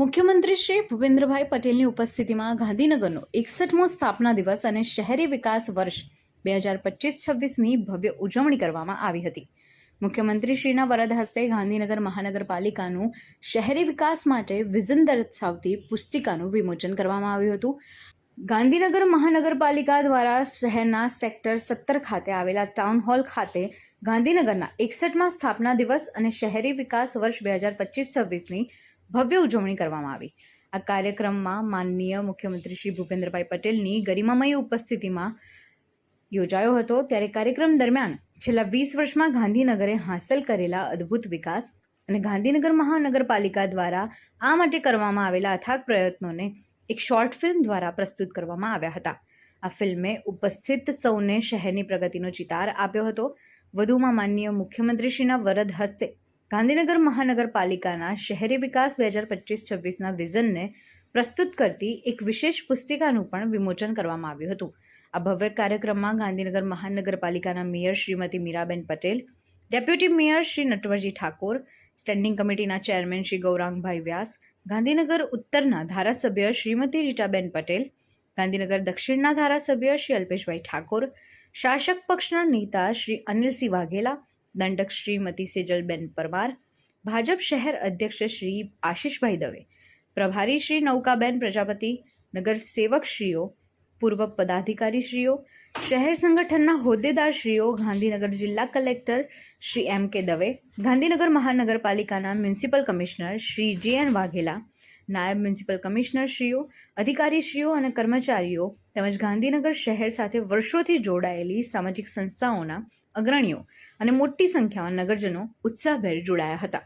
મુખ્યમંત્રી શ્રી ભૂપેન્દ્રભાઈ પટેલની ઉપસ્થિતિમાં ગાંધીનગરનો એકસઠમો સ્થાપના દિવસ અને શહેરી વિકાસ વર્ષ બે હજાર પચીસ છવ્વીસની ભવ્ય ઉજવણી કરવામાં આવી હતી. મુખ્યમંત્રીશ્રીના વરદ હસ્તે ગાંધીનગર મહાનગરપાલિકાનું શહેરી વિકાસ માટે વિઝન દર્શાવતી પુસ્તિકાનું વિમોચન કરવામાં આવ્યું હતું. ગાંધીનગર મહાનગરપાલિકા દ્વારા શહેરના સેક્ટર સત્તર ખાતે આવેલા ટાઉન હોલ ખાતે ગાંધીનગરના એકસઠમાં સ્થાપના દિવસ અને શહેરી વિકાસ વર્ષ બે હજાર પચીસ છવ્વીસની ભવ્ય ઉજવણી કરવામાં આવી. આ કાર્યક્રમમાં માનનીય મુખ્યમંત્રી શ્રી ભૂપેન્દ્રભાઈ પટેલની ગરિમામય ઉપસ્થિતિમાં યોજાયો હતો. ત્યારે કાર્યક્રમ દરમિયાન છેલ્લા વીસ વર્ષમાં ગાંધીનગરે હાંસલ કરેલા અદ્ભુત વિકાસ અને ગાંધીનગર મહાનગરપાલિકા દ્વારા આ માટે કરવામાં આવેલા અથાગ પ્રયત્નોને એક શોર્ટ ફિલ્મ દ્વારા પ્રસ્તુત કરવામાં આવ્યા હતા. આ ફિલ્મે ઉપસ્થિત સૌને શહેરની પ્રગતિનો ચિતાર આપ્યો હતો. વધુમાં માનનીય મુખ્યમંત્રીશ્રીના વરદ હસ્તે ગાંધીનગર મહાનગરપાલિકાના શહેરી વિકાસ બે હજાર પચીસ છવ્વીસના વિઝનને પ્રસ્તુત કરતી એક વિશેષ પુસ્તિકાનું પણ વિમોચન કરવામાં આવ્યું હતું. આ ભવ્ય કાર્યક્રમમાં ગાંધીનગર મહાનગરપાલિકાના mayor Shrimati Miraben Patel, deputy mayor Shri Natwarji Thakor, standing કમિટીના ચેરમેન શ્રી ગૌરાંગભાઈ વ્યાસ, ગાંધીનગર ઉત્તરના ધારાસભ્ય શ્રીમતી રીટાબેન પટેલ, ગાંધીનગર દક્ષિણના ધારાસભ્ય શ્રી અલ્પેશભાઈ ઠાકોર, શાસક પક્ષના નેતા શ્રી અનિલસિંહ વાઘેલા દંડક શ્રીમતી સેજલબેન પરમાર, ભાજપ શહેર અધ્યક્ષ શ્રી આશીષભાઈ દવે, પ્રભારી શ્રી નૌકાબેન પ્રજાપતિ નગર સેવકશ્રીઓ પૂર્વ પદાધિકારીશ્રીઓ શહેર સંગઠનના હોદ્દેદારશ્રીઓ ગાંધીનગર જિલ્લા કલેક્ટર શ્રી એમ કે દવે, ગાંધીનગર મહાનગરપાલિકાના મ્યુનિસિપલ કમિશનર શ્રી જે એન વાઘેલા નાયબ મ્યુનિસિપલ કમિશનરશ્રીઓ, અધિકારીશ્રીઓ અને કર્મચારીઓ તેમજ ગાંધીનગર શહેર સાથે વર્ષોથી જોડાયેલી સામાજિક સંસ્થાઓના અગ્રણીઓ અને મોટી સંખ્યામાં નગરજનો ઉત્સાહભેર જોડાયા હતા.